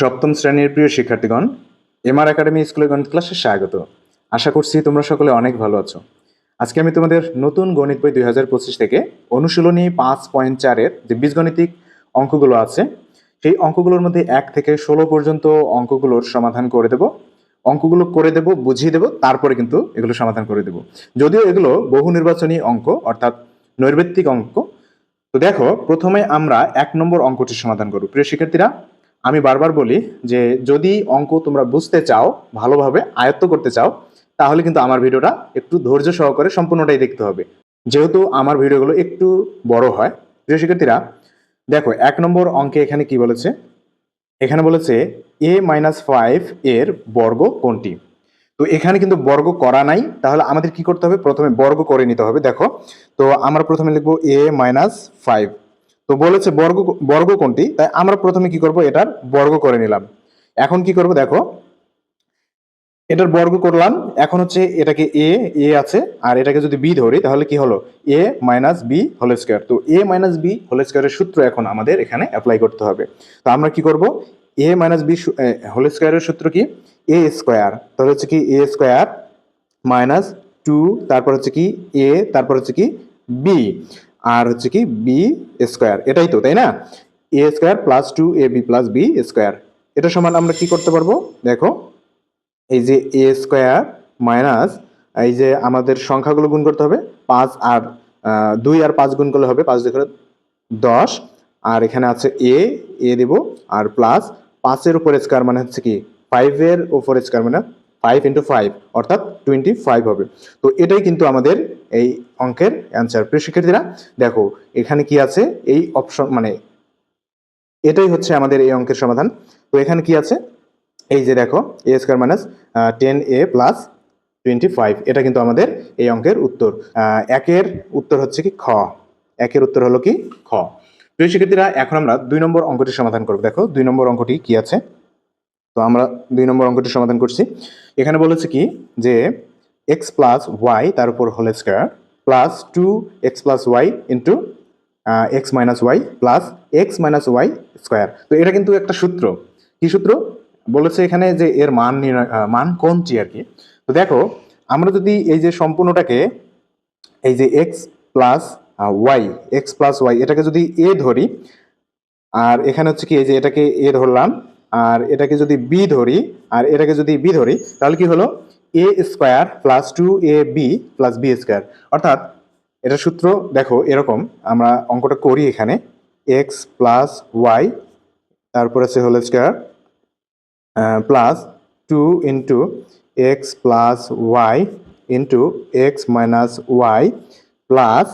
সপ্তম শ্রেণির প্রিয় শিক্ষার্থীগণ এমআর একাডেমি স্কুলের গণিত ক্লাসে স্বাগত। আশা করছি তোমরা সকলে অনেক ভালো আছো। আজকে আমি তোমাদের নতুন গণিত বই দুই হাজার পঁচিশ থেকে অনুশীলনী পাঁচ পয়েন্ট চারের যে বীজগণিতিক অঙ্কগুলো আছে, সেই অঙ্কগুলোর মধ্যে এক থেকে ষোলো পর্যন্ত অঙ্কগুলোর সমাধান করে দেব। অঙ্কগুলো করে দেব, বুঝিয়ে দেব, তারপরে কিন্তু এগুলো সমাধান করে দেব। যদিও এগুলো বহু নির্বাচনী অঙ্ক, অর্থাৎ নৈর্ব্যক্তিক অঙ্ক। তো দেখো, প্রথমে আমরা এক নম্বর অঙ্কটি সমাধান করব। প্রিয় শিক্ষার্থীরা আমি বারবার বলি যে যদি অঙ্ক তোমরা বুঝতে চাও, ভালোভাবে আয়ত্ত করতে চাও, তাহলে কিন্তু আমার ভিডিওটা একটু ধৈর্য সহকারে সম্পূর্ণটাই দেখতে হবে। যেহেতু আমার ভিডিওগুলো একটু বড় হয়, প্রিয় শিক্ষার্থীরা, দেখো, এক নম্বর অঙ্কে এখানে কি বলেছে? এখানে বলেছে এ মাইনাস ফাইভ এর বর্গ কোনটি? তো এখানে কিন্তু বর্গ করা নাই, তাহলে আমাদের কি করতে হবে? প্রথমে বর্গ করে নিতে হবে। দেখো, তো আমরা প্রথমে লিখব এ মাইনাস ফাইভ তো বলেছে বর্গ বর্গ কোনটি? তাই আমরা প্রথমে কি করব? এটার বর্গ করে নিলাম। এখন কি করব? দেখো, এটার বর্গ করলাম। এখন হচ্ছে এটাকে এ এ আছে। আর এটাকে যদি বি ধরি, তাহলে কি হলো? A minus B whole square. তো এ মাইনাস বি হোল স্কোয়ারের সূত্র এখন আমাদের এখানে অ্যাপ্লাই করতে হবে। তো আমরা কি করব? এ মাইনাস বি হোল স্কোয়ারের সূত্র কি? A square. তাহলে হচ্ছে কি এ স্কোয়ার মাইনাস টু, তারপর হচ্ছে কি এ, তারপর হচ্ছে কি বি। আর হচ্ছে কি বি স্কোয়ার এটাই তো, তাই না? A square plus two A B plus B square এটা সমান আমরা কি করতে পারব? দেখো, এই যে এ স্কোয়ার মাইনাস এই যে আমাদের সংখ্যাগুলো গুণ করতে হবে, পাঁচ আর দুই আর পাঁচ গুণ করলে হবে, পাঁচ দুই করে দশ, আর এখানে আছে এ এ দেব, আর প্লাস পাঁচের উপর স্কোয়ার মানে হচ্ছে কি ফাইভের উপর স্কোয়ার মানে ফাইভ ইন্টু ফাইভ অর্থাৎ টোয়েন্টি ফাইভ হবে। তো এটাই কিন্তু আমাদের এই অঙ্কের অ্যান্সার প্রিয় শিক্ষার্থীরা, দেখো, এখানে কি আছে? এই অপশন মানে এটাই হচ্ছে আমাদের এই অঙ্কের সমাধান। তো এখানে কি আছে? এই যে দেখো A square minus ten A plus twenty five এটা কিন্তু আমাদের এই অঙ্কের উত্তর। একের উত্তর হচ্ছে কি খ। একের উত্তর হলো কি খ। প্রিয় শিক্ষার্থীরা, এখন আমরা দুই নম্বর অঙ্কটি সমাধান করব। দেখো, দুই নম্বর অঙ্কটি কি আছে? তো আমরা দুই নম্বর অঙ্কটি সমাধান করছি। এখানে বলেছে কি যে এক্স প্লাস ওয়াই তার উপর whole square plus two X plus Y into X minus Y plus X minus Y square তো এটা কিন্তু একটা সূত্র। কি সূত্র? বলেছে এখানে যে এর মান নির্ণয় মান কোনটি আর কি? তো দেখো, আমরা যদি এই যে সম্পূর্ণটাকে, এই যে X plus Y X plus Y এটাকে যদি এ ধরি, আর এখানে হচ্ছে কি, এই যে এটাকে এ ধরলাম, আর এটাকে যদি বি ধরি, আর এটাকে যদি বি ধরি, তাহলে কি হলো? A square plus two A B plus B square অর্থাৎ এটা সূত্র দেখো এরকম, আমরা অঙ্কটা করি এখানে। এক্স প্লাস ওয়াই তারপর আছে whole square plus two into X plus Y into X minus Y plus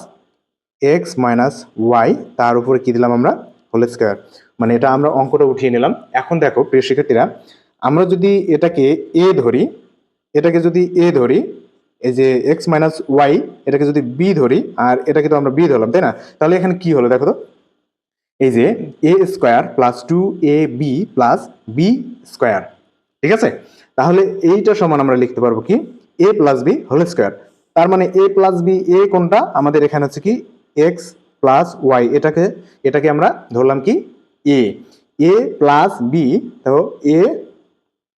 X minus Y তার উপরে কি দিলাম আমরা? হোল স্কোয়ার মানে এটা আমরা অঙ্কটা উঠিয়ে নিলাম। এখন দেখো, প্রিয় শিক্ষার্থীরা, আমরা যদি এটাকে এ ধরি এটাকে যদি এ ধরি, এই যে এক্স মাইনাস ওয়াই এটাকে যদি বি ধরি, আর এটাকে তো আমরা বি ধরলাম, তাই না? তাহলে এখানে কি হলো দেখো তো? এই যে A square plus two A B plus B square ঠিক আছে? তাহলে এইটা সমান আমরা লিখতে পারব কি? A plus B whole square তার মানে এ প্লাস বি এ কোনটা? আমাদের এখানে হচ্ছে কি এক্স প্লাস ওয়াই এটাকে এটাকে আমরা ধরলাম কি এ এ প্লাস বি তো এ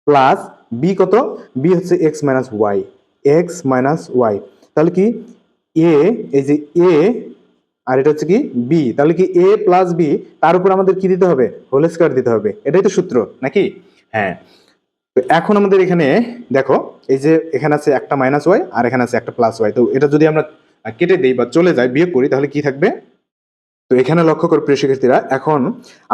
প্লাস বি কত? বি হচ্ছে X minus Y X minus Y তাহলে কি? এ এই যে এ আর এটা হচ্ছে কি বি তাহলে কি এ প্লাস বি তার উপর আমাদের কি দিতে হবে? হোল স্কোয়ার দিতে হবে। এটাই তো সূত্র, নাকি? হ্যাঁ। তো এখন আমাদের এখানে, দেখো, এই যে এখানে আছে একটা মাইনাস ওয়াই আর এখানে আছে একটা প্লাস ওয়াই তো এটা যদি আমরা কেটে দিই বা চলে যাই বিয়োগ করি, তাহলে কি থাকবে? তো এখানে লক্ষ্য করো প্রিয় শিক্ষার্থীরা, এখন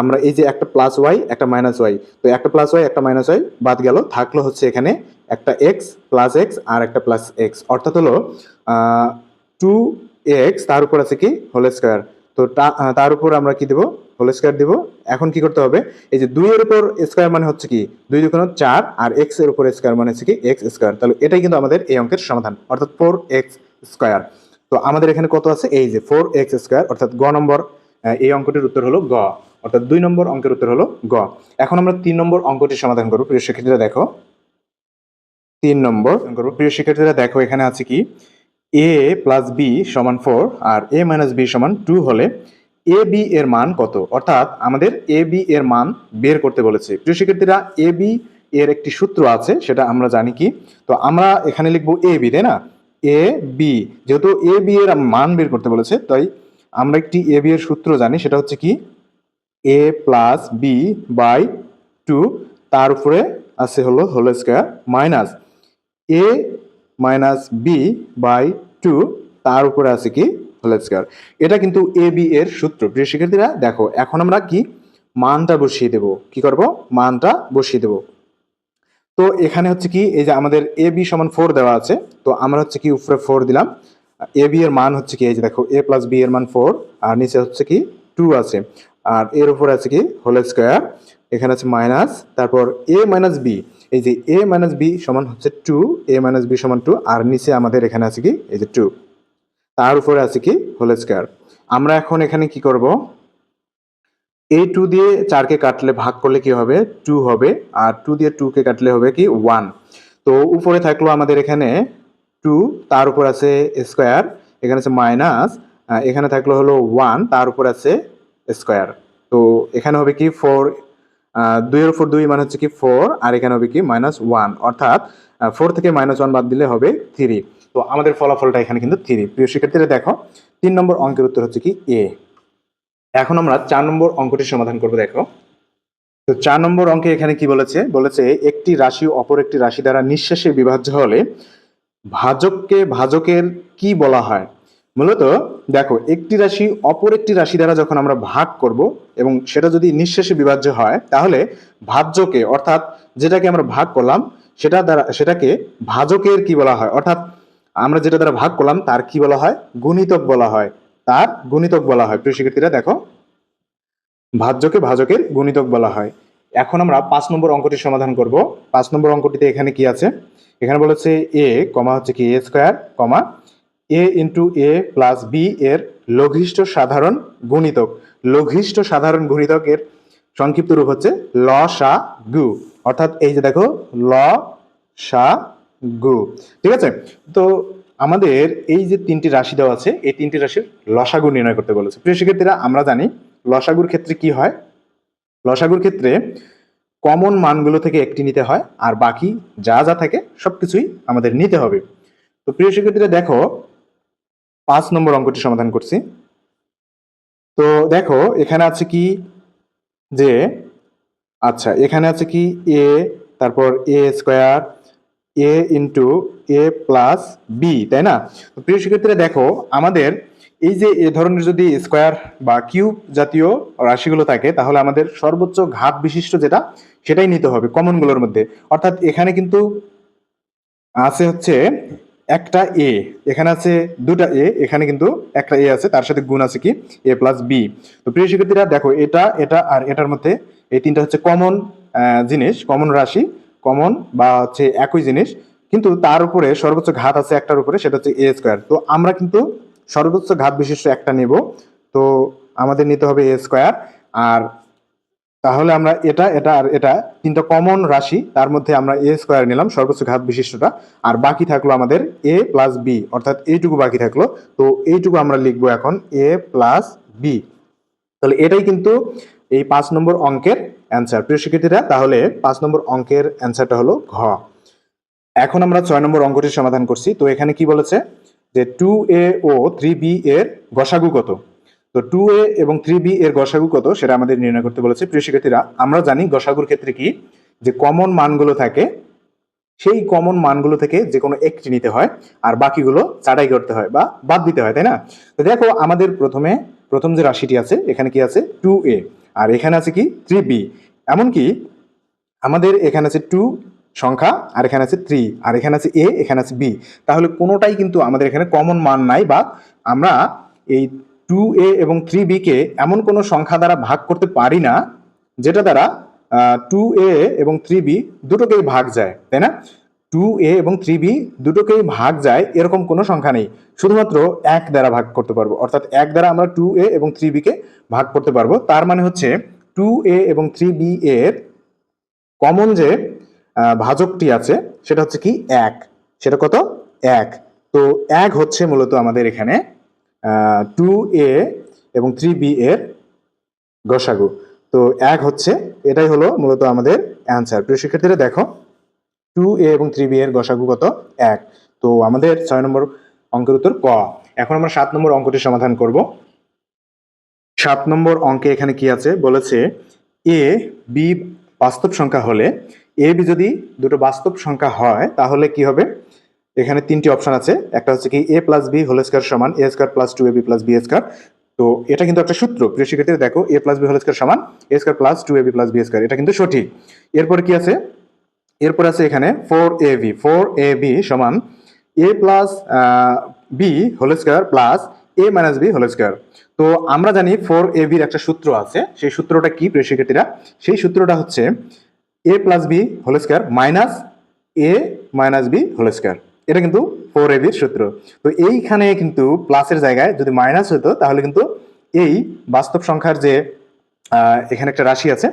আমরা এই যে একটা প্লাস ওয়াই একটা মাইনাস ওয়াই তো একটা প্লাস ওয়াই একটা মাইনাস ওয়াই বাদ গেল, থাকল হচ্ছে এখানে একটা এক্স প্লাস এক্স আর একটা প্লাস এক্স অর্থাৎ হলো টু এক্স তার উপর আছে কি? হোল স্কোয়ার তো তার উপর আমরা কি দেবো? হোল স্কোয়ার দিব। এখন কি করতে হবে? এই যে দুইয়ের উপর স্কোয়ার মানে হচ্ছে কি? দুই দুগুণ চার আর এক্সের উপর স্কোয়ার মানে হচ্ছে কি? এক্স স্কোয়ার তাহলে এটাই কিন্তু আমাদের এই অঙ্কের সমাধান, অর্থাৎ ফোর এক্স স্কোয়ার তো আমাদের এখানে কত আছে? এই যে ফোর এক্স স্কোয়ার অর্থাৎ গ নম্বর এই অঙ্কটির উত্তর হলো গ। অর্থাৎ দুই নম্বর অঙ্কের উত্তর হলো গ। এখন আমরা তিন নম্বর অঙ্কটি সমাধান করব। প্রিয় শিক্ষার্থীরা, দেখো। তিন নম্বর করব। প্রিয় শিক্ষার্থীরা, দেখো, এখানে আছে কি? এ প্লাস বি সমান ফোর আর এ মাইনাস বি সমান টু হলে এ বি এর মান কত? অর্থাৎ আমাদের এ বি এর মান বের করতে বলেছে। প্রিয় শিক্ষার্থীরা এ বি এর একটি সূত্র আছে, সেটা আমরা জানি কি? তো আমরা এখানে লিখব এ বি তাই না? এ বি যেহেতু এ বি এর মান বের করতে বলেছে, তাই আমরা একটি এ বি এর সূত্র জানি, সেটা হচ্ছে কি? A plus B by two তার উপরে আছে হলো whole square minus A minus B by two তার উপরে আছে কি? হোল স্কোয়ার এটা কিন্তু এ বি এর সূত্র। প্রিয় শিক্ষার্থীরা, দেখো, এখন আমরা কি? মানটা বসিয়ে দেব। কি করব? মানটা বসিয়ে দেব। তো এখানে হচ্ছে কি, এই যে আমাদের এ, বি সমান ফোর দেওয়া আছে, তো আমরা হচ্ছে কি উপরে ফোর দিলাম। এ, বি এর মান হচ্ছে কি, এই যে দেখো, এ প্লাস বি এর মান ফোর আর নিচে হচ্ছে কি টু আছে। আর এর উপরে আছে কি হোল স্কোয়ার এখানে আছে মাইনাস তারপর এ মাইনাস বি এই যে এ মাইনাস বি সমান হচ্ছে টু এ মাইনাস বি সমান টু আর নিচে আমাদের এখানে আছে কি, এই যে টু তার উপরে আছে কি হোল স্কোয়ার আমরা এখন এখানে কি করব? এই টু দিয়ে চারকে কাটলে ভাগ করলে কি হবে? টু হবে। আর টু দিয়ে টু কে কাটলে হবে কি? ওয়ান তো উপরে থাকল আমাদের এখানে টু তার উপর আছে স্কোয়ার এখানে আছে মাইনাস এখানে থাকল হলো ওয়ান তার উপর আছে স্কোয়ার তো এখানে হবে কি? ফোর দুইয়ের উপর দুই মানে হচ্ছে কি ফোর আর এখানে হবে কি? মাইনাস ওয়ান অর্থাৎ ফোর থেকে মাইনাস ওয়ান বাদ দিলে হবে থ্রি তো আমাদের ফলাফলটা এখানে কিন্তু থ্রি প্রিয় শিক্ষার্থীরা দেখো, তিন নম্বর অঙ্কের উত্তর হচ্ছে কি? এ এখন আমরা চার নম্বর অঙ্কটি সমাধান করব, দেখো। তো চার নম্বর অঙ্কে এখানে কি বলেছে? বলেছে, একটি রাশি অপর একটি রাশি দ্বারা নিঃশেষে বিভাজ্য হলে ভাজককে ভাজকের কি বলা হয়? মূলত, দেখো, একটি রাশি অপর একটি রাশি দ্বারা যখন আমরা ভাগ করব এবং সেটা যদি নিঃশেষে বিভাজ্য হয়, তাহলে ভাজ্যকে, অর্থাৎ যেটাকে আমরা ভাগ করলাম, সেটা দ্বারা, সেটাকে ভাজকের কি বলা হয়? অর্থাৎ আমরা যেটা দ্বারা ভাগ করলাম, তার কি বলা হয়? গুণিতক বলা হয়। তার গুণিতক বলা হয়। প্রিয় শিক্ষার্থীরা, দেখো, ভাজ্যকে ভাজকের গুণিতক বলা হয়। এখন আমরা পাঁচ নম্বর অঙ্কটি সমাধান করব। পাঁচ নম্বর অঙ্কটিতে এখানে কি আছে? এখানে বলেছে এ, কমা হচ্ছে কি? A square, comma A into A plus B এর লঘিষ্ঠ সাধারণ গুণিতক। লঘিষ্ঠ সাধারণ গুণিতকের সংক্ষিপ্ত রূপ হচ্ছে ল সা গু। অর্থাৎ এই যে দেখো, ল সা গু। ঠিক আছে? তো আমাদের এই যে তিনটি রাশি দেওয়া আছে, এই তিনটি রাশির লসাগু নির্ণয় করতে বলেছে। প্রিয় শিক্ষার্থীরা, আমরা জানি লসাগুর ক্ষেত্রে কি হয়? লসাগুর ক্ষেত্রে কমন মানগুলো থেকে একটি নিতে হয়, আর বাকি যা যা থাকে সবকিছুই আমাদের নিতে হবে। তো প্রিয় শিক্ষার্থীরা, দেখো, পাঁচ নম্বর অঙ্কটি সমাধান করছি। তো দেখো, এখানে আছে কি? যে আচ্ছা এখানে আছে কি? এ, তারপর A square A into A plus B তাই না? তো প্রিয় শিক্ষার্থীরা, দেখো, আমাদের এই যে এ ধরনের যদি স্কোয়ার বা কিউব জাতীয় রাশিগুলো থাকে, তাহলে আমাদের সর্বোচ্চ ঘাত বিশিষ্ট যেটা, সেটাই নিতে হবে কমনগুলোর মধ্যে। অর্থাৎ এখানে কিন্তু আছে হচ্ছে একটা এ এখানে আছে দুটা এ এখানে কিন্তু একটা এ আছে, তার সাথে গুণ আছে কি? এ প্লাস বি তো প্রিয় শিক্ষার্থীরা, দেখো, এটা এটা আর এটার মধ্যে এই তিনটা হচ্ছে কমন জিনিস কমন রাশি। কমন বা হচ্ছে একই জিনিস, কিন্তু তার উপরে সর্বোচ্চ ঘাত আছে একটার উপরে, সেটা হচ্ছে এ স্কোয়ার তো আমরা কিন্তু সর্বোচ্চ ঘাত বিশিষ্ট একটা নেব। তো আমাদের নিতে হবে এ স্কোয়ার আর তাহলে আমরা এটা এটা আর এটা তিনটা কমন রাশি, তার মধ্যে আমরা এ স্কোয়ার নিলাম সর্বোচ্চ ঘাত বিশিষ্টটা। আর বাকি থাকল আমাদের এ প্লাস বি অর্থাৎ এইটুকু বাকি থাকল। তো এইটুকু আমরা লিখব এখন এ প্লাস বি তাহলে এটাই কিন্তু এই পাঁচ নম্বর অঙ্কের অ্যান্সার প্রিয় শিক্ষার্থীরা, তাহলে পাঁচ নম্বর অঙ্কের অ্যান্সারটা হলো ঘ। এখন আমরা ছয় নম্বর অঙ্কটির সমাধান করছি। তো এখানে কি বলেছে? যে টু এ ও থ্রি বি এর গসাগু কত? তো টু এ এবং থ্রি বি এর গসাগু কত? সেটা আমাদের নির্ণয় করতে বলেছে। প্রিয় শিক্ষার্থীরা, আমরা জানি গসাগুর ক্ষেত্রে কি? যে কমন মানগুলো থাকে, সেই কমন মানগুলো থেকে যে কোনো একটি নিতে হয়, আর বাকিগুলো ছাড়াই করতে হয় বা বাদ দিতে হয়, তাই না? তো দেখো, আমাদের প্রথমে প্রথম যে রাশিটি আছে, এখানে কি আছে? টু এ আর এখানে আছে কি? থ্রি বি এমনকি আমাদের এখানে আছে টু সংখ্যা, আর এখানে আছে থ্রি আর এখানে আছে এ এখানে আছে বি তাহলে কোনোটাই কিন্তু আমাদের এখানে কমন মান নাই বা আমরা এই টু এ এবং থ্রি বি কে এমন কোনো সংখ্যা দ্বারা ভাগ করতে পারি না, যেটা দ্বারা টু এ এবং থ্রি বি দুটোকেই ভাগ যায়, তাই না? টু এ এবং থ্রি বি দুটোকেই ভাগ যায়, এরকম কোনো সংখ্যা নেই। শুধুমাত্র এক দ্বারা ভাগ করতে পারব। অর্থাৎ এক দ্বারা আমরা টু এ এবং থ্রি বিকে ভাগ করতে পারব। তার মানে হচ্ছে টু এ এবং থ্রি বি এর কমন যে ভাজকটি আছে, সেটা হচ্ছে কি এক। সেটা কত? এক। তো এক হচ্ছে মূলত আমাদের এখানে টু এ এবং থ্রি বি এর গসাগু। তো এক হচ্ছে, এটাই হলো মূলত আমাদের অ্যান্সার। প্রিয় শিক্ষার্থীরা, দেখো টু এ এবং থ্রি বি এর গসাগু কত? এক। তো আমাদের ছয় নম্বর অঙ্কের উত্তর ক। এখন আমরা সাত নম্বর অঙ্কটি সমাধান করব। সাত নম্বর অঙ্কে এখানে কি আছে? বলেছে এ বি বাস্তব সংখ্যা হলে এ বি যদি দুটো বাস্তব সংখ্যা হয়, তাহলে কি হবে? এখানে তিনটি অপশন আছে। একটা হচ্ছে কি A plus B whole square সমান A square plus two A B plus B square তো এটা কিন্তু একটা সূত্র। প্রিয় শিক্ষার্থীরা, দেখো A plus B whole square সমান A square plus two A B plus B square এটা কিন্তু সঠিক। এরপরে কি আছে? এরপর আছে এখানে four A B four A B সমান A plus B whole square plus A minus B whole square তো আমরা জানি ফোর এ বির একটা সূত্র আছে। সেই সূত্রটা কি প্রিয় শিক্ষার্থীরা? সেই সূত্রটা হচ্ছে A plus B whole square minus A minus B whole square এটা কিন্তু ফোর এ বির সূত্র। তো এইখানে কিন্তু প্লাসের জায়গায় যদি মাইনাস হতো, তাহলে কিন্তু এই বাস্তব সংখ্যার যে এখানে একটা রাশি আছে,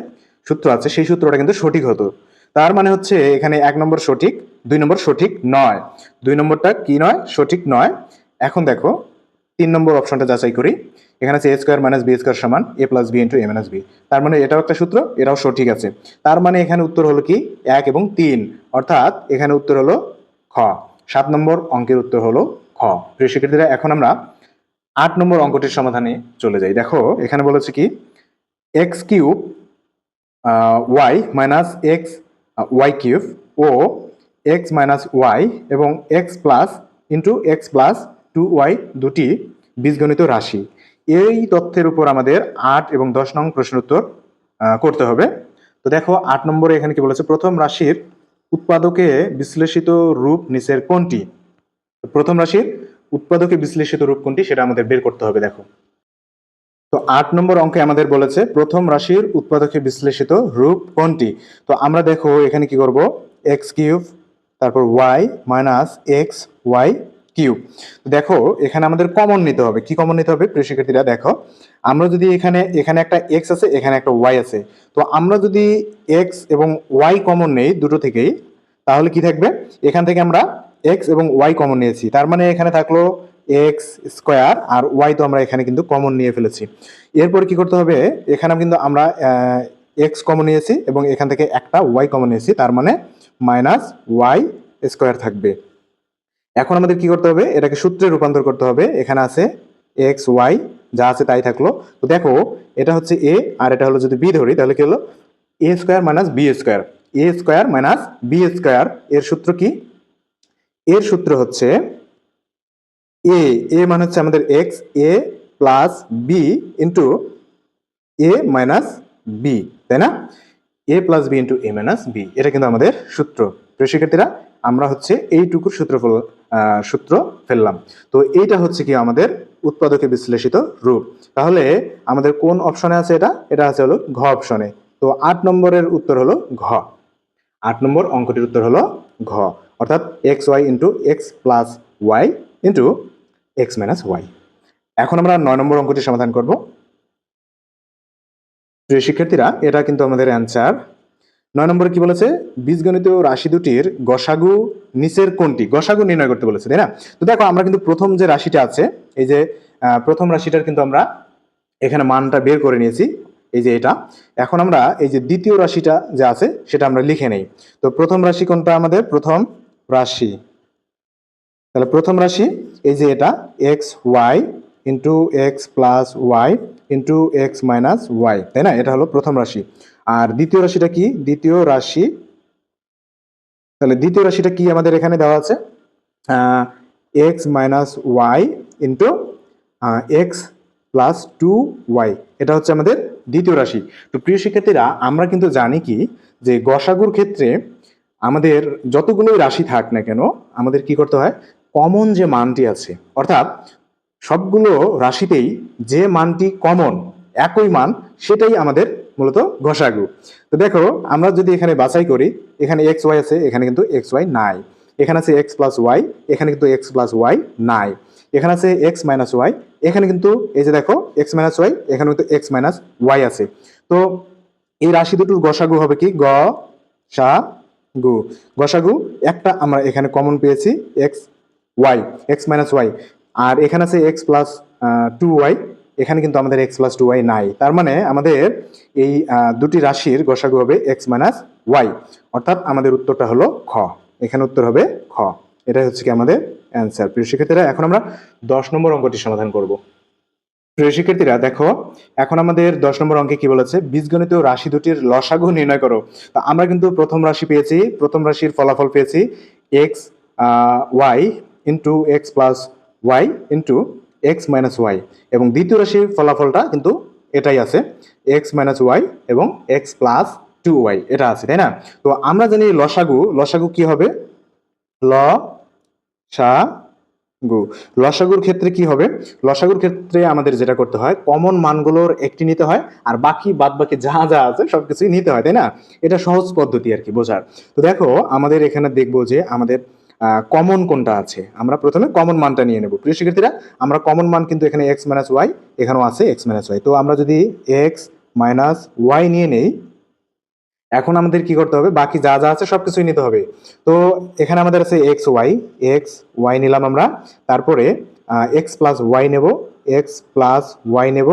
সূত্র আছে, সেই সূত্রটা কিন্তু সঠিক হতো। তার মানে হচ্ছে এখানে এক নম্বর সঠিক, দুই নম্বর সঠিক নয়। দুই নম্বরটা কি নয়? সঠিক নয়। এখন দেখো, তিন নম্বর অপশনটা যাচাই করি। এখানে আছে A square minus B square সমান A plus B into A minus B তার মানে এটাও একটা সূত্র, এটাও সঠিক আছে। তার মানে এখানে উত্তর হলো কি? এক এবং তিন। অর্থাৎ এখানে উত্তর হলো খ। সাত নম্বর অঙ্কের উত্তর হলো খ। প্রিয় শিক্ষার্থীরা, এখন আমরা আট নম্বর অঙ্কটির সমাধানে চলে যাই। দেখো, এখানে বলেছে কি? X cube Y minus X Y cube ও এক্স মাইনাস ওয়াই এবং X plus into X plus two Y দুটি বীজগণিত রাশি। এই তথ্যের উপর আমাদের আট এবং দশ নং প্রশ্ন উত্তর করতে হবে। তো দেখো, আট নম্বরে এখানে কি বলেছে? প্রথম রাশির উৎপাদকে বিশ্লেষিত রূপ নিচের কোনটি? প্রথম রাশির উৎপাদকে বিশ্লেষিত রূপ কোনটি? সেটা আমাদের বের করতে হবে, দেখো। তো আট নম্বর অঙ্কে আমাদের বলেছে, প্রথম রাশির উৎপাদকে বিশ্লেষিত রূপ কোনটি? তো আমরা দেখো এখানে কি করব? এক্স কিউব তারপর Y minus X Y cube দেখো, এখানে আমাদের কমন নিতে হবে। কি কমন নিতে হবে? প্রিয় শিক্ষার্থীরা, দেখো, আমরা যদি এখানে এখানে একটা এক্স আছে, এখানে একটা ওয়াই আছে। তো আমরা যদি এক্স এবং ওয়াই কমন নেই দুটো থেকেই, তাহলে কি থাকবে? এখান থেকে আমরা এক্স এবং ওয়াই কমন নিয়েছি। তার মানে এখানে থাকল এক্স স্কোয়ার আর ওয়াই তো আমরা এখানে কিন্তু কমন নিয়ে ফেলেছি। এরপর কি করতে হবে? এখানে কিন্তু আমরা এক্স কমন নিয়েছি এবং এখান থেকে একটা ওয়াই কমন নিয়েছি, তার মানে মাইনাস ওয়াই স্কোয়ার থাকবে। এখন আমাদের কি করতে হবে? এটাকে সূত্রে রূপান্তর করতে হবে। এখানে আছে এক্স ওয়াই যা আছে তাই থাকল। তো দেখো, এটা হচ্ছে এ আর এটা হলো যদি বি ধরি, তাহলে কি হলো? A square minus B square A square minus B square এর সূত্র কি? এর সূত্র হচ্ছে এ এ মানে হচ্ছে আমাদের X A plus B into A minus B তাই না? A plus B into A minus B এটা কিন্তু আমাদের সূত্র। প্রিয় শিক্ষার্থীরা, আমরা হচ্ছে এইটুকুর সূত্র সূত্র ফেললাম। তো এইটা হচ্ছে কি আমাদের উৎপাদকে বিশ্লেষিত রূপ। তাহলে আমাদের কোন অপশনে আছে এটা? এটা আছে হলো ঘ অপশনে। তো আট নম্বরের উত্তর হলো ঘ। আট নম্বর অঙ্কটির উত্তর হলো ঘ। অর্থাৎ X Y into X plus Y into X minus Y এখন আমরা নয় নম্বর অঙ্কটি সমাধান করব। প্রিয় শিক্ষার্থীরা, এটা কিন্তু আমাদের অ্যান্সার নয় নম্বরে কি বলেছে? বীজগণিত রাশি দুটির গসাগু নিচের কোনটি? গসাগু নির্ণয় করতে বলেছে, তাই না? তো দেখো, আমরা কিন্তু প্রথম যে রাশিটা আছে, এই যে প্রথম রাশিটার কিন্তু আমরা এখানে মানটা বের করে নিয়েছি, এই যে এটা। এখন আমরা এই যে দ্বিতীয় রাশিটা যে আছে, সেটা আমরা লিখে নেই। তো প্রথম রাশি কোনটা আমাদের? প্রথম রাশি। তাহলে প্রথম রাশি এই যে এটা X Y into X plus Y into X minus Y তাই না? এটা হলো প্রথম রাশি। আর দ্বিতীয় রাশিটা কি? দ্বিতীয় রাশি, তাহলে দ্বিতীয় রাশিটা কি আমাদের এখানে দেওয়া আছে? X minus Y into X plus two Y এটা হচ্ছে আমাদের দ্বিতীয় রাশি। তো প্রিয় শিক্ষার্থীরা, আমরা কিন্তু জানি কি? যে গসাগুর ক্ষেত্রে আমাদের যতগুলোই রাশি থাক না কেন, আমাদের কি করতে হয়? কমন যে মানটি আছে, অর্থাৎ সবগুলো রাশিতেই যে মানটি কমন একই মান, সেটাই আমাদের মূলত গসাগু তো দেখো, আমরা যদি এখানে বাছাই করি, এখানে এক্স ওয়াই আছে, এখানে কিন্তু এক্স ওয়াই নাই। এখানে আছে এক্স প্লাস ওয়াই এখানে কিন্তু এক্স প্লাস ওয়াই নাই। এখানে আছে এক্স মাইনাস ওয়াই এখানে কিন্তু এই যে দেখো এক্স মাইনাস ওয়াই এখানে কিন্তু এক্স মাইনাস ওয়াই আছে। তো এই রাশি দুটোর গসাগু হবে কি? গ সা, গু। গসাগু একটা আমরা এখানে কমন পেয়েছি X Y X minus Y আর এখানে আছে এক্স প্লাস টু ওয়াই এখানে কিন্তু আমাদের এক্স প্লাস টু ওয়াই নাই। তার মানে আমাদের এই দুটি রাশির গসাগু হবে এক্স মাইনাস ওয়াই অর্থাৎ আমাদের উত্তরটা হলো খ। এখানে উত্তর হবে খ। এটাই হচ্ছে কি আমাদের অ্যান্সার প্রিয় শিক্ষার্থীরা, এখন আমরা দশ নম্বর অঙ্কটি সমাধান করব। প্রিয় শিক্ষার্থীরা, দেখো, এখন আমাদের দশ নম্বর অঙ্কে কি বলেছে? বীজগণিত রাশি দুটির লসাগু নির্ণয় করো। তো আমরা কিন্তু প্রথম রাশি পেয়েছি, প্রথম রাশির ফলাফল পেয়েছি X Y into X plus Y into X minus Y এবং দ্বিতীয় রাশির ফলাফলটা কিন্তু এটাই আছে এক্স মাইনাস ওয়াই এবং এক্স প্লাস টু ওয়াই এটা আছে, তাই না? তো আমরা জানি লসাগু লসাগু কি হবে? ল সা গু লসাগুর ক্ষেত্রে কি হবে? লসাগুর ক্ষেত্রে আমাদের যেটা করতে হয় কমন মানগুলোর একটি নিতে হয়, আর বাকি বাদ বাকি যা যা আছে সব কিছুই নিতে হয়, তাই না? এটা সহজ পদ্ধতি আর কি বোঝার। তো দেখো, আমাদের এখানে দেখব যে আমাদের কমন কোনটা আছে? আমরা প্রথমে কমন মানটা নিয়ে নেব। প্রিয় শিক্ষার্থীরা, আমরা কমন মান কিন্তু এখানে এক্স মাইনাস ওয়াই এখানেও আছে এক্স মাইনাস ওয়াই তো আমরা যদি এক্স মাইনাস ওয়াই নিয়ে নেই, এখন আমাদের কি করতে হবে? বাকি যা যা আছে সবকিছুই নিতে হবে। তো এখানে আমাদের আছে এক্স ওয়াই এক্স ওয়াই নিলাম আমরা। তারপরে এক্স প্লাস ওয়াই নেব এক্স প্লাস ওয়াই নেব।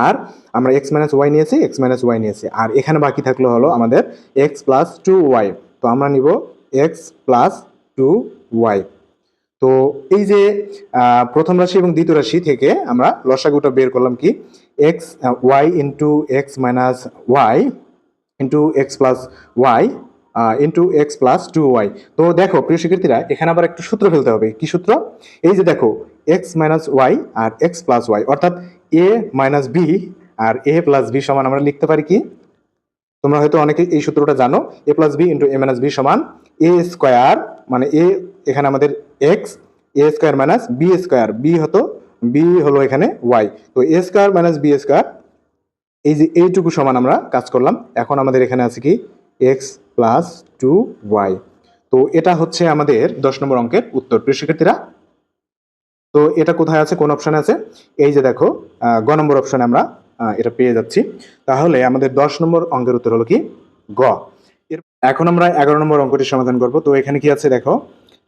আর আমরা এক্স মাইনাস ওয়াই নিয়েছি এক্স মাইনাস ওয়াই নিয়েছি। আর এখানে বাকি থাকল হলো আমাদের এক্স প্লাস টু ওয়াই তো আমরা নিব এক্স প্লাস টু ওয়াই তো এই যে প্রথম রাশি এবং দ্বিতীয় রাশি থেকে আমরা লসাগুটা বের করলাম কি? X y into x minus y into x plus y into x plus two y তো দেখো, প্রিয় শিক্ষার্থীরা, এখানে আবার একটু সূত্র ফেলতে হবে। কি সূত্র? এই যে দেখো এক্স মাইনাস ওয়াই আর এক্স প্লাস ওয়াই অর্থাৎ এ মাইনাস বি আর এ প্লাস বি সমান আমরা লিখতে পারি কি? তোমরা হয়তো অনেকে এই সূত্রটা জানো। A plus b into a minus b সমান এ স্কোয়ার মানে এ এখানে আমাদের x a square minus b square b হতো বি হলো এখানে ওয়াই তো a square minus b square এই যে এইটুকু সমান আমরা কাজ করলাম। এখন আমাদের এখানে আছে কি? এক্স প্লাস টু ওয়াই তো এটা হচ্ছে আমাদের দশ নম্বর অঙ্কের উত্তর। প্রিয় শিক্ষার্থীরা, তো এটা কোথায় আছে? কোন অপশনে আছে? এই যে দেখো গ নম্বর অপশনে আমরা এটা পেয়ে যাচ্ছি। তাহলে আমাদের দশ নম্বর অঙ্কের উত্তর হলো কি? গ। এখন আমরা এগারো নম্বর অঙ্কটি সমাধান করব। তো এখানে কি আছে দেখো?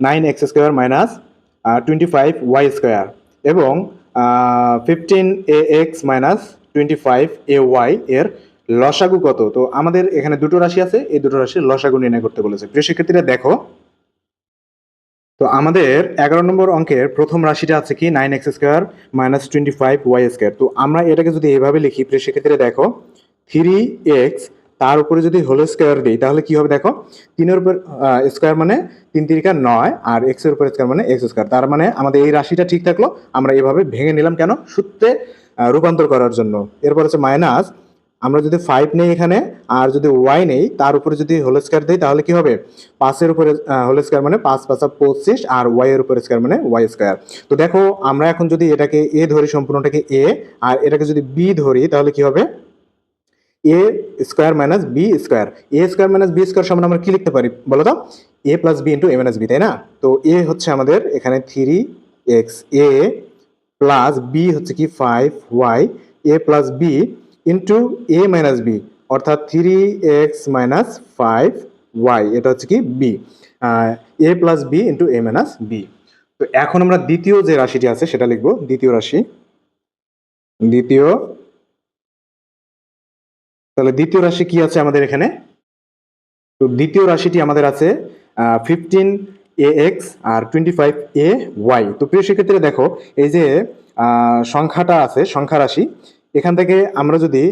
Nine x square minus twenty five y square এবং fifteen a x minus twenty five a y এর লসাগু কত? তো আমাদের এখানে দুটো রাশি আছে, এই দুটো রাশির লসাগু নির্ণয় করতে বলেছে। প্রিয় শিক্ষার্থীরা, দেখো। তো আমাদের এগারো নম্বর অঙ্কের প্রথম রাশিটা আছে কি? Nine x square minus twenty five y square তো আমরা এটাকে যদি এভাবে লিখি, প্রিয় শিক্ষার্থীরা, দেখো। থ্রি এক্স তার উপরে যদি হোল স্কোয়ার দিই, তাহলে কি হবে দেখো? তিনের উপর স্কোয়ার মানে তিন তিরিকা নয়, আর এক্সের উপর স্কোয়ার মানে এক্স স্কোয়ার তার মানে আমাদের এই রাশিটা ঠিক থাকল, আমরা এভাবে ভেঙে নিলাম কেন? সূত্রে রূপান্তর করার জন্য। এরপর হচ্ছে মাইনাস আমরা যদি ফাইভ নেই এখানে, আর যদি ওয়াই নেই, তার উপরে যদি হোল স্কোয়ার দিই, তাহলে কি হবে? পাঁচের উপরে হোল স্কোয়ার মানে পাঁচ পাঁচা পঁচিশ, আর ওয়াই এর উপরে স্কোয়ার মানে ওয়াই স্কোয়ার তো দেখো, আমরা এখন যদি এটাকে এ ধরি, সম্পূর্ণটাকে এ আর এটাকে যদি বি ধরি, তাহলে কি হবে? A square minus b square a square minus b square সমান আমরা কি লিখতে পারি বলো তো? A plus b into a b তাই না? তো এ হচ্ছে আমাদের এখানে three x a plus b হচ্ছে কি five y a plus b into a minus b অর্থাৎ three x minus five y এটা হচ্ছে কি b a plus b into a minus b তো এখন আমরা দ্বিতীয় যে রাশিটি আছে সেটা লিখব, দ্বিতীয় রাশি। দ্বিতীয় তাহলে দ্বিতীয় রাশি কি আছে আমাদের এখানে? তো দ্বিতীয় রাশিটি আমাদের আছে ফিফটিন এ এক্স আর টোয়েন্টি ফাইভ এ ওয়াই তো প্রিয় শিক্ষার্থীরা দেখো, এই যে সংখ্যাটা আছে, সংখ্যা রাশি, এখান থেকে আমরা যদি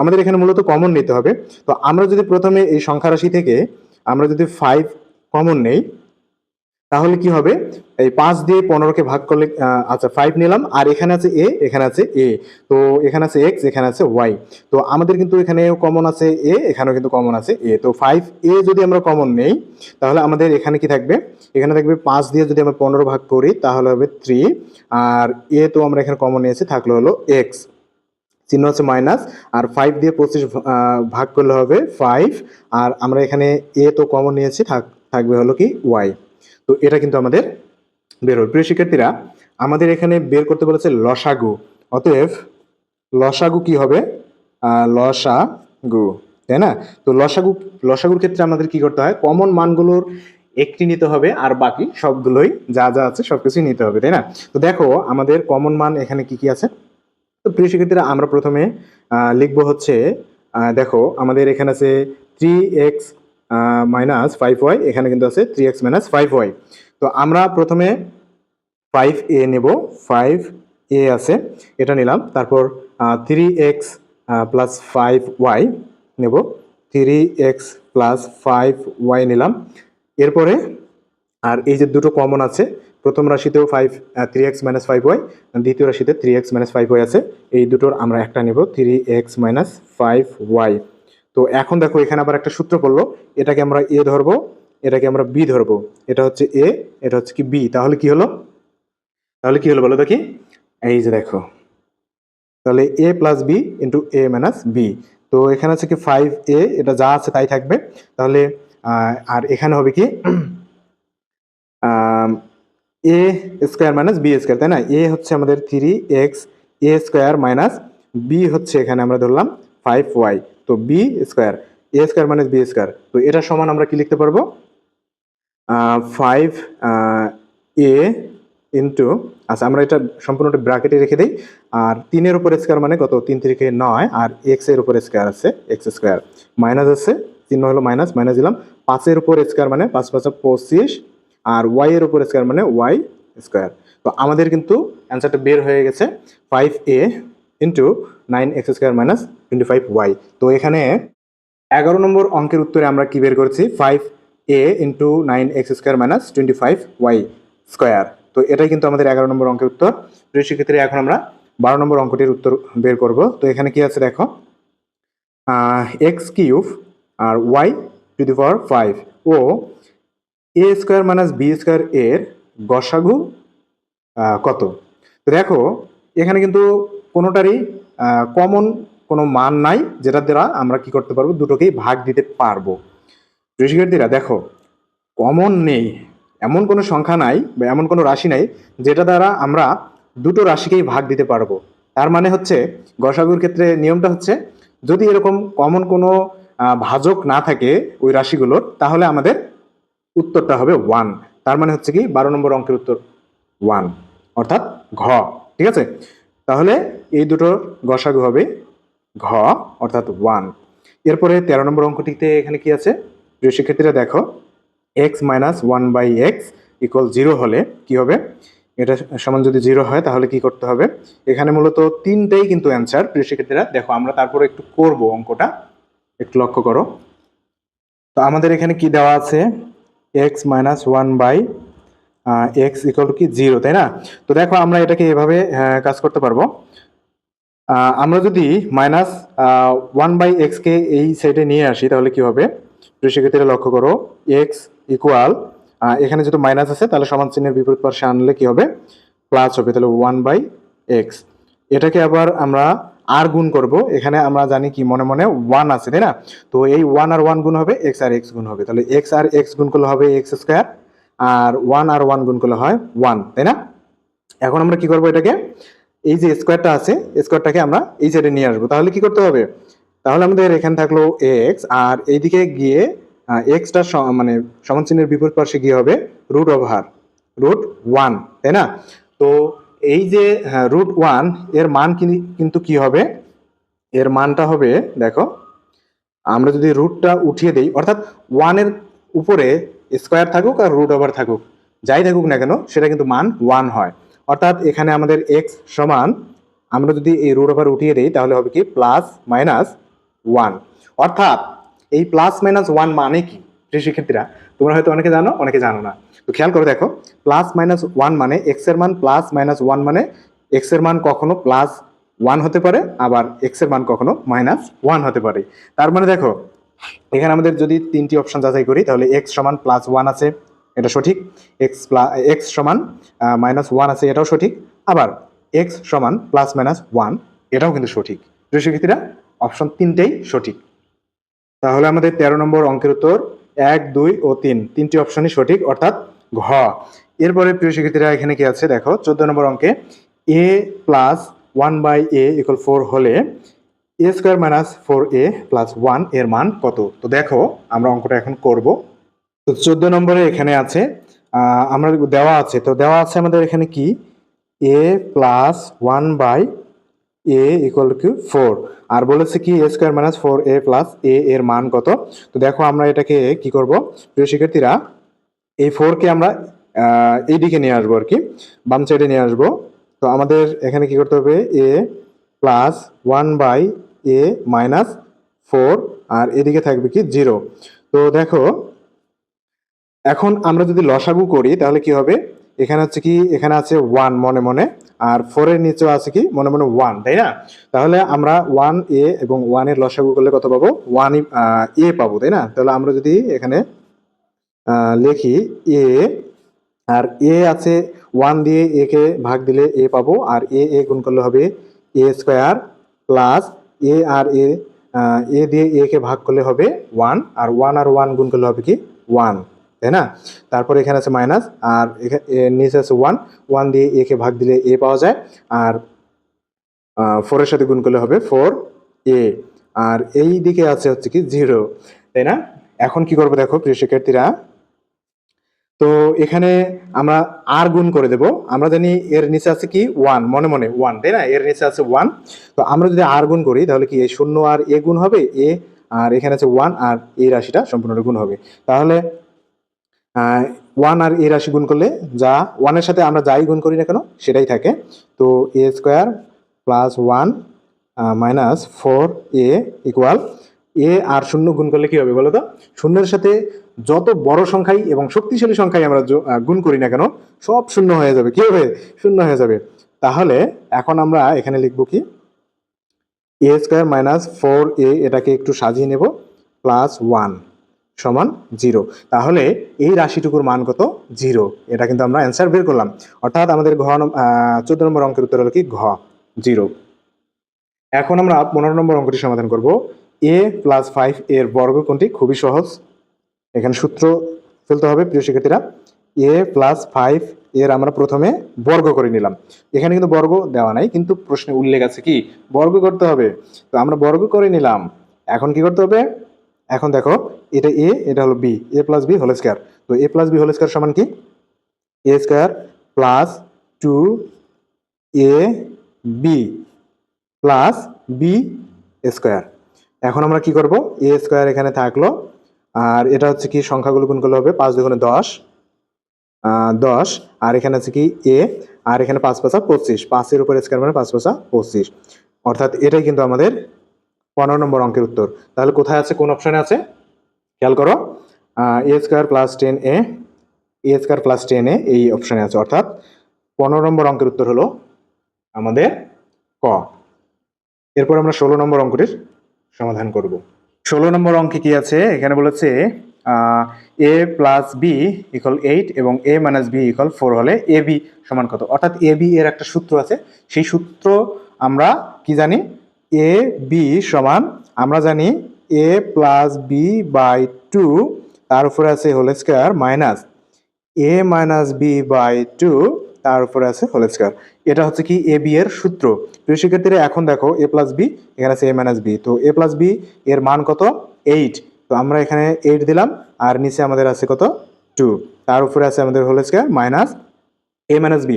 আমাদের এখানে মূলত কমন নিতে হবে। তো আমরা যদি প্রথমে এই সংখ্যা রাশি থেকে আমরা যদি ফাইভ কমন নেই তাহলে কি হবে? এই পাঁচ দিয়ে পনেরোকে ভাগ করলে আচ্ছা ফাইভ নিলাম, আর এখানে আছে এ এখানে আছে এ তো এখানে আছে এক্স এখানে আছে ওয়াই তো আমাদের কিন্তু এখানে কমন আছে এ এখানেও কিন্তু কমন আছে এ তো ফাইভ এ যদি আমরা কমন নেই, তাহলে আমাদের এখানে কি থাকবে? এখানে থাকবে পাঁচ দিয়ে যদি আমরা পনেরো ভাগ করি, তাহলে হবে থ্রি আর এ তো আমরা এখানে কমন নিয়েছি, থাকলে হলো এক্স চিহ্ন হচ্ছে মাইনাস আর ফাইভ দিয়ে পঁচিশ ভাগ করলে হবে ফাইভ আর আমরা এখানে এ তো কমন নিয়েছি, থাক, থাকবে হলো কি ওয়াই তো এটা কিন্তু আমাদের বের হবে। প্রিয় শিক্ষার্থীরা, আমাদের এখানে বের করতে বলেছে লসাগু। অতএব লসাগু কি হবে? লসাগু, তাই না? তো লসাগু, লসাগুর ক্ষেত্রে আমাদের কি করতে হয়? কমন মানগুলোর একটি নিতে হবে আর বাকি সবগুলোই যা যা আছে সবকিছুই নিতে হবে, তাই না? তো দেখো, আমাদের কমন মান এখানে কি কি আছে? তো প্রিয় শিক্ষার্থীরা, আমরা প্রথমে লিখব হচ্ছে দেখো, আমাদের এখানে আছে three x minus five y এখানে কিন্তু আছে three x minus five y তো আমরা প্রথমে ফাইভ এ নেব ফাইভ এ আছে, এটা নিলাম। তারপর three x plus five y নেব। Three x plus five y নিলাম। এরপরে, আর এই যে দুটো কমন আছে, প্রথম রাশিতেও five three x minus five y দ্বিতীয় রাশিতে three x minus five y আছে। এই দুটোর আমরা একটা নেব three x minus five y তো এখন দেখো এখানে আবার একটা সূত্র পড়ল, এটাকে আমরা এ ধরবো, এটাকে আমরা বি ধরবো। এটা হচ্ছে এ, এটা হচ্ছে কি বি, তাহলে কি হলো? তাহলে কি হলো বলো দেখি। এই যে দেখো। তাহলে a plus b into a minus b. তো এখানে আছে কি ফাইভ এ, এটা যা আছে তাই থাকবে। তাহলে আর এখানে হবে কি a square minus b square, তাই না? এ হচ্ছে আমাদের three x, a square minus b হচ্ছে এখানে আমরা ধরলাম ফাইভ ওয়াই। তো b square a square minus b square তো এটা সমান আমরা কি লিখতে পারব? ফাইভ এ ইন্টু আচ্ছা আমরা এটা সম্পূর্ণটা ব্র্যাকেটে রেখে দিই, আর তিনের উপর স্কোয়ার মানে কত? তিন তিরিখে নয়, আর এক্সের উপর স্কোয়ার আছে এক্স স্কোয়ার মাইনাস আছে, চিহ্ন হলো মাইনাস মাইনাস দিলাম। পাঁচের উপর স্কোয়ার মানে পাঁচ, পাঁচা, পঁচিশ, আর ওয়াই এর উপর স্কোয়ার মানে ওয়াই স্কোয়ার তো আমাদের কিন্তু অ্যান্সারটা বের হয়ে গেছে five a into nine x square minus twenty five y তো এখানে এগারো নম্বর অঙ্কের উত্তরে আমরা কি বের করেছি? Five a into nine x square minus twenty five y square তো এটাই কিন্তু আমাদের এগারো নম্বর অঙ্কের উত্তর। প্রিয় শিক্ষার্থী এখন আমরা বারো নম্বর অঙ্কটির উত্তর বের করব। তো এখানে কি আছে দেখো? X cube R y to the power five O a square minus b square এর আহ, কত? তো দেখো এখানে কিন্তু কোনোটারই কমন কোনো মান নাই যেটা দ্বারা আমরা কি করতে পারব? দুটোকেই ভাগ দিতে পারব। শিক্ষার্থীরা, দেখো কমন নেই, এমন কোনো সংখ্যা নাই বা এমন কোনো রাশি নাই যেটা দ্বারা আমরা দুটো রাশিকেই ভাগ দিতে পারব। তার মানে হচ্ছে, গসাগুর ক্ষেত্রে নিয়মটা হচ্ছে, যদি এরকম কমন কোনো ভাজক না থাকে ওই রাশিগুলোর, তাহলে আমাদের উত্তরটা হবে ওয়ান তার মানে হচ্ছে কি, বারো নম্বর অঙ্কের উত্তর ওয়ান অর্থাৎ ঘ, ঠিক আছে? তাহলে এই দুটোর গসাগু হবে ঘ, অর্থাৎ ওয়ান এরপরে তেরো নম্বর অঙ্কটিতে এখানে কি আছে? প্রিয় শিক্ষার্থীরা, দেখো x minus one by x equal zero হলে কি হবে? এটা সমান যদি জিরো হয়, তাহলে কি করতে হবে? এখানে মূলত তিনটেই কিন্তু অ্যান্সার প্রিয় শিক্ষার্থীরা। দেখো, আমরা তারপরে একটু করব অঙ্কটা। একটু লক্ষ্য করো। তো আমাদের এখানে কি দেওয়া আছে? X minus one by x equal to কি? জিরো তাই না? তো দেখো আমরা এটাকে এভাবে কাজ করতে পারব। আমরা যদি মাইনাস ওয়ান বাই এক্সকে এই সাইডে নিয়ে আসি, তাহলে কি হবে? প্রিয় শিক্ষার্থীরা লক্ষ্য করো এক্স ইকুয়াল এখানে যেহেতু মাইনাস আছে, তাহলে সমান চিহ্নের বিপরীত পাশে আনলে কি হবে? প্লাস হবে, তাহলে ওয়ান বাই এক্স এটাকে আবার আমরা আর গুণ করব। এখানে আমরা জানি কি, মনে মনে ওয়ান আছে, তাই না? তো এই ওয়ান আর ওয়ান গুণ হবে এক্স আর এক্স গুণ হবে। তাহলে এক্স আর এক্স গুণ করলে হবে এক্স স্কোয়ার আর ওয়ান আর ওয়ান গুণ করলে হয় ওয়ান তাই না? এখন আমরা কি করব এটাকে? এই যে স্কোয়ারটা আছে স্কোয়ারটাকে আমরা এই সাইডে নিয়ে আসব। তাহলে কি করতে হবে? তাহলে আমাদের এখানে থাকল এক্স আর এইদিকে গিয়ে এক্সটা মানে সমান চিহ্নের বিপরীত পাশে গিয়ে হবে? রুট ওভার রুট ওয়ান তাই না? তো এই যে রুট ওয়ানের মান কিনি- কিন্তু কি হবে? এর মানটা হবে, দেখো, আমরা যদি রুটটা উঠিয়ে দেই, অর্থাৎ ওয়ানের উপরে স্কোয়ার থাকুক আর রুট ওভার থাকুক, যাই থাকুক না কেন, সেটা কিন্তু মান ওয়ান হয়। অর্থাৎ এখানে আমাদের এক্স সমান, আমরা যদি এই রুট ওভার উঠিয়ে দিই, তাহলে হবে কি প্লাস মাইনাস ওয়ান অর্থাৎ এই প্লাস মাইনাস ওয়ান মানে কি শিক্ষার্থীরা তোমরা হয়তো অনেকে জানো অনেকে জানো না। তো খেয়াল করে দেখো প্লাস মাইনাস ওয়ান মানে এক্সের মান প্লাস মাইনাস ওয়ান মানে এক্সের মান কখনো প্লাস ওয়ান হতে পারে, আবার এক্সের মান কখনো মাইনাস ওয়ান হতে পারে। তার মানে দেখো এখানে আমাদের যদি তিনটি অপশন যাচাই করি, তাহলে এক্স সমান প্লাস ওয়ান আছে, এটা সঠিক। এক্স প্লাস এক্স সমান মাইনাস ওয়ান আছে, এটাও সঠিক। আবার এক্স সমান প্লাস মাইনাস ওয়ান এটাও কিন্তু সঠিক। প্রিয় শিক্ষার্থীরা অপশন তিনটেই সঠিক। তাহলে আমাদের তেরো নম্বর অঙ্কের উত্তর এক, দুই ও তিন। তিনটি অপশনই সঠিক, অর্থাৎ ঘ। এরপরে প্রিয় শিক্ষার্থীরা, এখানে কি আছে? দেখো, চোদ্দ নম্বর অঙ্কে a plus one by a equal four হলে a square minus four a plus ওয়ানের মান কত? তো দেখো আমরা অঙ্কটা এখন করব। তো চোদ্দ নম্বরে এখানে আছে আমরা দেওয়া আছে তো দেওয়া আছে আমাদের এখানে কি? A plus one by a equal to four আর বলেছে কি a square minus four a plus a এর মান কত? তো দেখো আমরা এটাকে কি করব? প্রিয় শিক্ষার্থীরা এই ফোরকে আমরা আহ, এই দিকে নিয়ে আসব আর কি বাম সাইডে নিয়ে আসব। তো আমাদের এখানে কি করতে হবে? A plus one by a minus four আর এদিকে থাকবে কি জিরো তো দেখো, এখন আমরা যদি লসাগু করি, তাহলে কি হবে? এখানে হচ্ছে কি, এখানে আছে ওয়ান মনে মনে, আর ফোরের নিচেও আছে কি, মনে মনে ওয়ান তাই না? তাহলে আমরা ওয়ান এ এবং ওয়ানের লসাগু করলে কত পাবো? ওয়ান এ পাবো, তাই না? তাহলে আমরা যদি এখানে লিখি এ আর এ আছে ওয়ান দিয়ে এ কে ভাগ দিলে এ পাবো, আর এ এ গুণ করলে হবে এ স্কোয়ার প্লাস এ আর এ এ দিয়ে এ কে ভাগ করলে হবে ওয়ান আর ওয়ান আর ওয়ান গুণ করলে হবে কি ওয়ান তাই না? তারপর এখানে আছে মাইনাস আর নিচে আছে ওয়ান ওয়ান দিয়ে এ কে ভাগ দিলে এ পাওয়া যায়, আর ফোরের সাথে গুণ করলে হবে ফোর এ আর এই দিকে আছে হচ্ছে কি জিরো তাই না? এখন কি করব দেখো, প্রিয় শিক্ষার্থীরা তো এখানে আমরা আর গুণ করে দেব। আমরা জানি এর নিচে আছে কি? ওয়ান মনে মনে ওয়ান তাই না? এর নিচে আছে ওয়ান তো আমরা যদি আর গুণ করি, তাহলে কি এই শূন্য আর এ গুণ হবে? এ আর এখানে আছে ওয়ান আর এই রাশিটা সম্পূর্ণ গুণ হবে। তাহলে ওয়ান আর এ রাশি গুণ করলে যা ওয়ানের সাথে আমরা যাই গুণ করি না কেন, সেটাই থাকে। তো a square plus one minus four a equal a আর শূন্য গুণ করলে কি হবে বলো তো? শূন্যের সাথে যত বড় সংখ্যাই এবং শক্তিশালী সংখ্যাই আমরা গুণ করি না কেন, সব শূন্য হয়ে যাবে। কি হবে? শূন্য হয়ে যাবে। তাহলে এখন আমরা এখানে লিখব কি? A square minus four a এটাকে একটু সাজিয়ে নেব প্লাস ওয়ান সমান জিরো তাহলে এই রাশিটুকুর মান কত? জিরো এটা কিন্তু আমরা অ্যান্সার বের করলাম। অর্থাৎ আমাদের ঘ চোদ্দ নম্বর অঙ্কের উত্তর হলো কি? ঘ জিরো এখন আমরা পনেরো নম্বর অঙ্কটি সমাধান করব। এ প্লাস ফাইভ এর বর্গ কোনটি? খুবই সহজ। এখানে সূত্র ফেলতে হবে, প্রিয় শিক্ষার্থীরা। এ প্লাস ফাইভ এর আমরা প্রথমে বর্গ করে নিলাম। এখানে কিন্তু বর্গ দেওয়া নাই, কিন্তু প্রশ্নে উল্লেখ আছে কি? বর্গ করতে হবে। তো আমরা বর্গ করে নিলাম। এখন কি করতে হবে? এখন দেখো, এটা এ এটা হলো b a plus b whole square তো a plus b whole square সমান কি? A square plus two a b plus b square এখন আমরা কি করব? এ স্কোয়ার এখানে থাকল আর এটা হচ্ছে কি সংখ্যাগুলো গুণ করলে হবে পাঁচ দুগুণে দশ দশ, আর এখানে আছে কি এ, আর এখানে পাঁচ পাঁচা পঁচিশ, পাঁচের উপর স্কোয়ার মানে পাঁচ পাঁচা পঁচিশ। অর্থাৎ এটাই কিন্তু আমাদের পনেরো নম্বর অঙ্কের উত্তর। তাহলে কোথায় আছে? কোন অপশনে আছে? খেয়াল করো a square plus ten a a square plus ten a এই অপশানে আছে। অর্থাৎ পনেরো নম্বর অঙ্কের উত্তর হলো আমাদের ক। এরপর আমরা ষোলো নম্বর অঙ্কটির সমাধান করব। ষোলো নম্বর অঙ্কে কি আছে? এখানে বলেছে a plus b equal eight এবং a minus b equal four হলে এ বি সমান কত? অর্থাৎ এ বি এর একটা সূত্র আছে। সেই সূত্র আমরা কি জানি? এ বি সমান, আমরা জানি a plus b by two তার উপরে আছে whole square minus a minus b by two তার উপরে আছে হোল স্কোয়ার এটা হচ্ছে কি এ বি এর সূত্র। প্রিয় শিক্ষার্থীরা এখন দেখো এ প্লাস বি এখানে আছে এ মাইনাস বি তো এ প্লাস বি এর মান কত? এইট তো আমরা এখানে এইট দিলাম, আর নিচে আমাদের আছে কত? টু তার উপরে আছে আমাদের whole square minus a minus b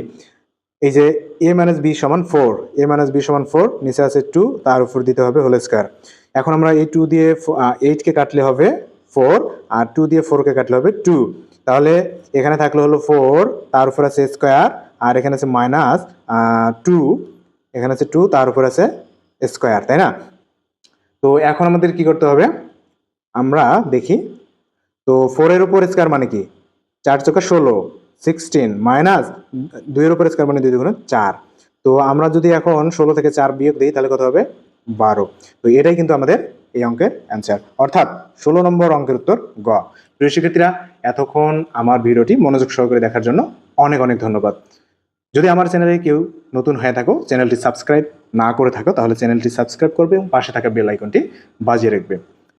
এই যে এ মাইনাস বি সমান ফোর এ মাইনাস বি সমান ফোর নিচে আছে টু তার উপর দিতে হবে হোল স্কোয়ার এখন আমরা এই টু দিয়ে এইটকে কাটলে হবে ফোর আর টু দিয়ে ফোরকে কাটলে হবে টু তাহলে এখানে থাকলে হলো ফোর তার উপর আছে স্কোয়ার আর এখানে আছে মাইনাস টু এখানে আছে টু তার উপর আছে স্কোয়ার তাই না? তো এখন আমাদের কি করতে হবে? আমরা দেখি, তো ফোরের উপর স্কোয়ার মানে কি? চার চোখা ষোলো সিক্সটিন মাইনাস দুইয়ের উপর স্কোয়ার মানে দুই দুগুণে চার। তো আমরা যদি এখন ষোলো থেকে চার বিয়োগ দিই, তাহলে কত হবে? বারো। তো এটাই কিন্তু আমাদের এই অঙ্কের অ্যান্সার অর্থাৎ ষোলো নম্বর অঙ্কের উত্তর গ। প্রিয় শিক্ষার্থীরা, এতক্ষণ আমার ভিডিওটি মনোযোগ সহকারে দেখার জন্য অনেক অনেক ধন্যবাদ। যদি আমার চ্যানেলে কেউ নতুন হয়ে থাকো, চ্যানেলটি সাবস্ক্রাইব না করে থাকো, তাহলে চ্যানেলটি সাবস্ক্রাইব করবে এবং পাশে থাকা বেল আইকনটি বাজিয়ে রাখবে।